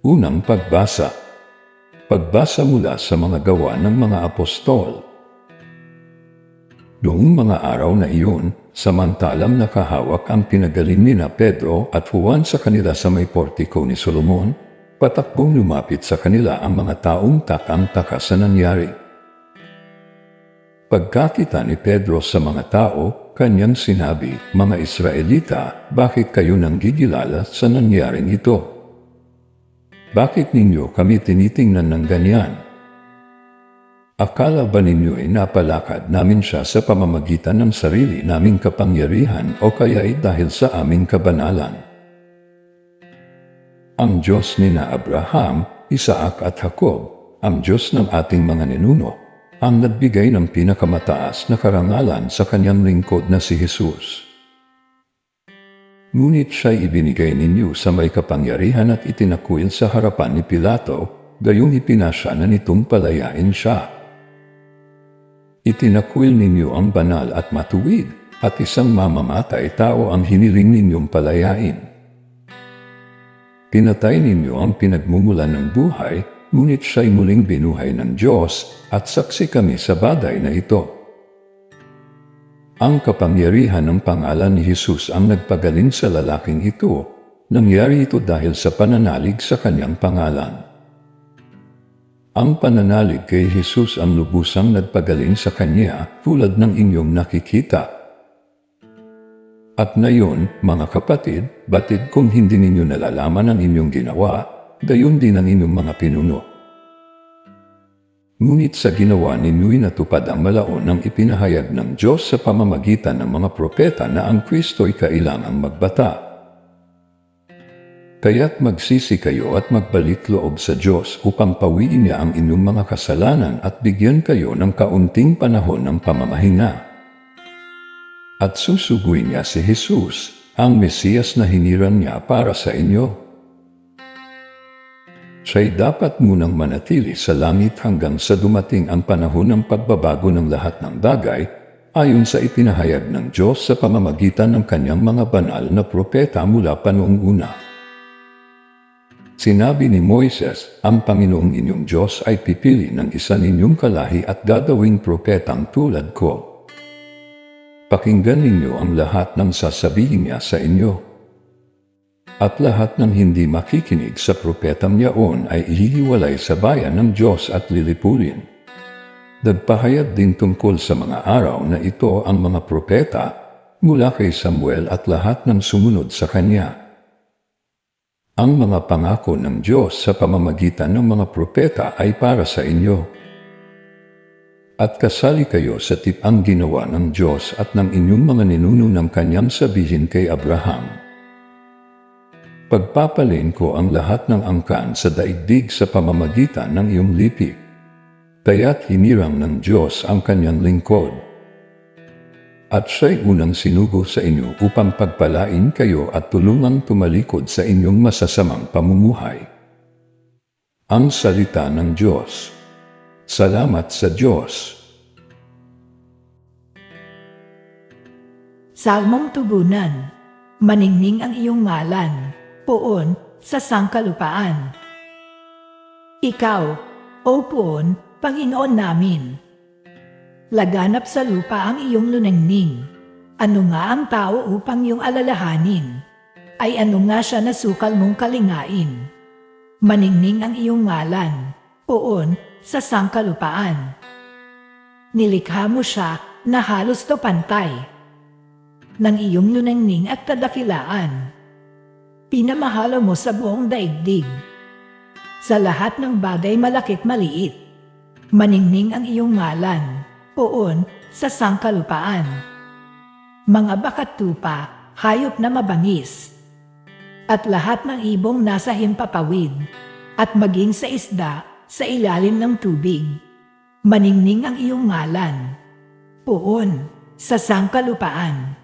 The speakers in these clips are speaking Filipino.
Unang pagbasa. Pagbasa mula sa mga gawa ng mga apostol. Noong mga araw na iyon, samantalang nakahawak ang pinagaling ni na Pedro at Juan sa kanila sa may portiko ni Solomon, patakbong lumapit sa kanila ang mga taong takang-taka sa nangyari. Pagkakita ni Pedro sa mga tao, kanyang sinabi, Mga Israelita, bakit kayo nanggigilala sa nangyaring ito? Bakit ninyo kami tinitingnan ng ganyan? Akala ba ninyo ay napalakad namin siya sa pamamagitan ng sarili naming kapangyarihan o kaya ay dahil sa aming kabanalan? Ang Diyos ni na Abraham, Isaac at Jacob, ang Diyos ng ating mga ninuno, ang nagbigay ng pinakamataas na karangalan sa kanyang lingkod na si Jesus. Ngunit siya'y ibinigay ninyo sa may kapangyarihan at itinakwil sa harapan ni Pilato, gayong ipinasya na nitong palayain siya. Itinakwil ninyo ang banal at matuwid, at isang mamamatay tao ang hiniling ninyong palayain. Pinatay ninyo ang pinagmumulan ng buhay, ngunit siya'y muling binuhay ng Diyos at saksi kami sa bagay na ito. Ang kapangyarihan ng pangalan ni Jesus ang nagpagaling sa lalaking ito. Nangyari ito dahil sa pananalig sa kanyang pangalan. Ang pananalig kay Jesus ang lubusang nagpagaling sa kanya tulad ng inyong nakikita. At ngayon, mga kapatid, batid kung hindi ninyo nalalaman ang inyong ginawa, gayon din ang inyong mga pinuno. Ngunit sa ginawa ninyo'y natupad ang malaon ng ipinahayag ng Diyos sa pamamagitan ng mga propeta na ang Kristo'y kailangang magbata. Kaya't magsisi kayo at magbalik loob sa Diyos upang pawiin niya ang inyong mga kasalanan at bigyan kayo ng kaunting panahon ng pamamahinga. At susuguin niya si Jesus, ang Mesiyas na hinirang niya para sa inyo siya'y dapat munang manatili sa langit hanggang sa dumating ang panahon ng pagbabago ng lahat ng bagay ayon sa ipinahayag ng Diyos sa pamamagitan ng kanyang mga banal na propeta mula pa noong una. Sinabi ni Moises, ang Panginoong inyong Diyos ay pipili ng isa ninyong kalahi at gagawing propetang tulad ko. Pakinggan ninyo ang lahat ng sasabihin niya sa inyo at lahat ng hindi makikinig sa propetang yaon ay ihihiwalay sa bayan ng Diyos at lilipulin. Nagpahayag din tungkol sa mga araw na ito ang mga propeta mula kay Samuel at lahat ng sumunod sa kanya. Ang mga pangako ng Diyos sa pamamagitan ng mga propeta ay para sa inyo. At kasali kayo sa tipang ginawa ng Diyos at ng inyong mga ninuno ng kanyang sabihin kay Abraham Pagpapalin ko ang lahat ng angkan sa daigdig sa pamamagitan ng iyong lipik. Kaya't hinirang ng Diyos ang kanyang lingkod. At siya'y unang sinugo sa inyo upang pagpalain kayo at tulungang tumalikod sa inyong masasamang pamumuhay. Ang salita ng Diyos. Salamat sa Diyos. Salmong tubunan, maningning ang iyong ngalan, poon sa sangkalupaan. Ikaw, o poon, Panginoon namin. Laganap sa lupa ang iyong lunengning. Ano nga ang tao upang iyong alalahanin? Ay ano nga siya na sukal mong kalingain? Maningning ang iyong ngalan, poon sa sangkalupaan. Nilikha mo siya na halos to pantay ng iyong lunengning at kadakilaan pinamahala mo sa buong daigdig. Sa lahat ng bagay malakit maliit, maningning ang iyong ngalan, poon sa sangkalupaan. Mga bakatupa, hayop na mabangis, at lahat ng ibong nasa himpapawid, at maging sa isda sa ilalim ng tubig. Maningning ang iyong ngalan, poon sa sangkalupaan.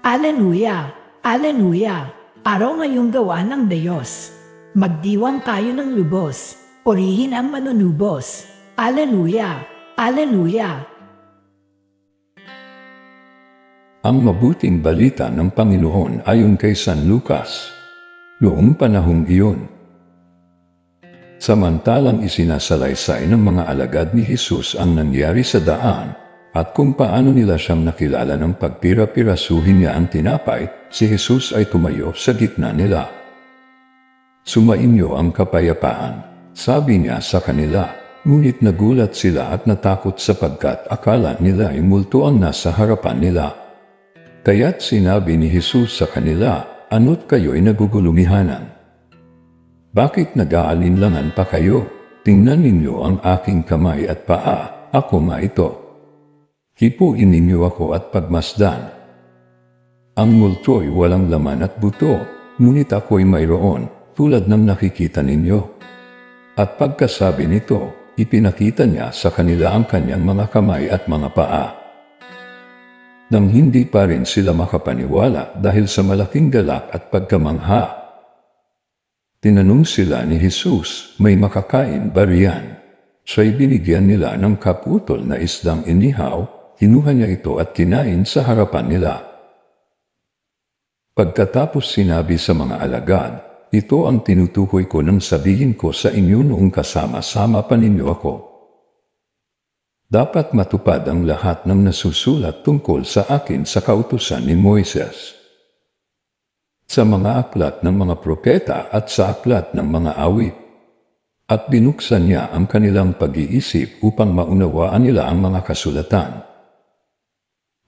Aleluya! Aleluya! Araw ngayong gawa ng Diyos. Magdiwang tayo ng lubos. Purihin ang manunubos. Aleluya! Aleluya! Ang mabuting balita ng Panginoon ayon kay San Lucas. Noong panahong iyon, samantalang isinasalaysay ng mga alagad ni Jesus ang nangyari sa daan at kung paano nila siyang nakilala ng pagpira-pirasuhin niya ang tinapay, si Jesus ay tumayo sa gitna nila. Sumainyo ang kapayapaan, sabi niya sa kanila, ngunit nagulat sila at natakot sapagkat akala nila ay multo ang nasa harapan nila. Kaya't sinabi ni Jesus sa kanila, ano't kayo'y nagugulumihanan? Bakit nag-aalinlangan pa kayo? Tingnan ninyo ang aking kamay at paa, ako nga ito. Hipuin ninyo ako at pagmasdan. Ang multo'y walang laman at buto, ngunit ako'y mayroon, tulad ng nakikita ninyo. At pagkasabi nito, ipinakita niya sa kanila ang kanyang mga kamay at mga paa. Nang hindi pa rin sila makapaniwala dahil sa malaking galak at pagkamangha, Tinanong sila ni Jesus, may makakain ba riyan? Siya'y binigyan nila ng kaputol na isdang inihaw, hinuha niya ito at kinain sa harapan nila. Pagkatapos sinabi sa mga alagad, ito ang tinutukoy ko nang sabihin ko sa inyo noong kasama-sama pa ninyo ako. Dapat matupad ang lahat ng nasusulat tungkol sa akin sa kautusan ni Moises sa mga aklat ng mga propeta at sa aklat ng mga awit. At binuksan niya ang kanilang pag-iisip upang maunawaan nila ang mga kasulatan.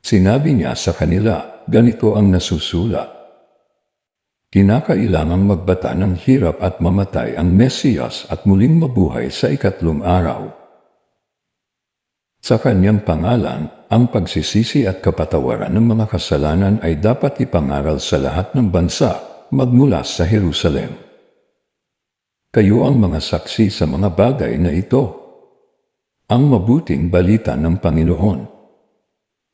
Sinabi niya sa kanila, ganito ang nasusulat. Kinakailangang magbata ng hirap at mamatay ang Mesiyas at muling mabuhay sa ikatlong araw. Sa kanyang pangalan, ang pagsisisi at kapatawaran ng mga kasalanan ay dapat ipangaral sa lahat ng bansa magmula sa Jerusalem. Kayo ang mga saksi sa mga bagay na ito. Ang mabuting balita ng Panginoon.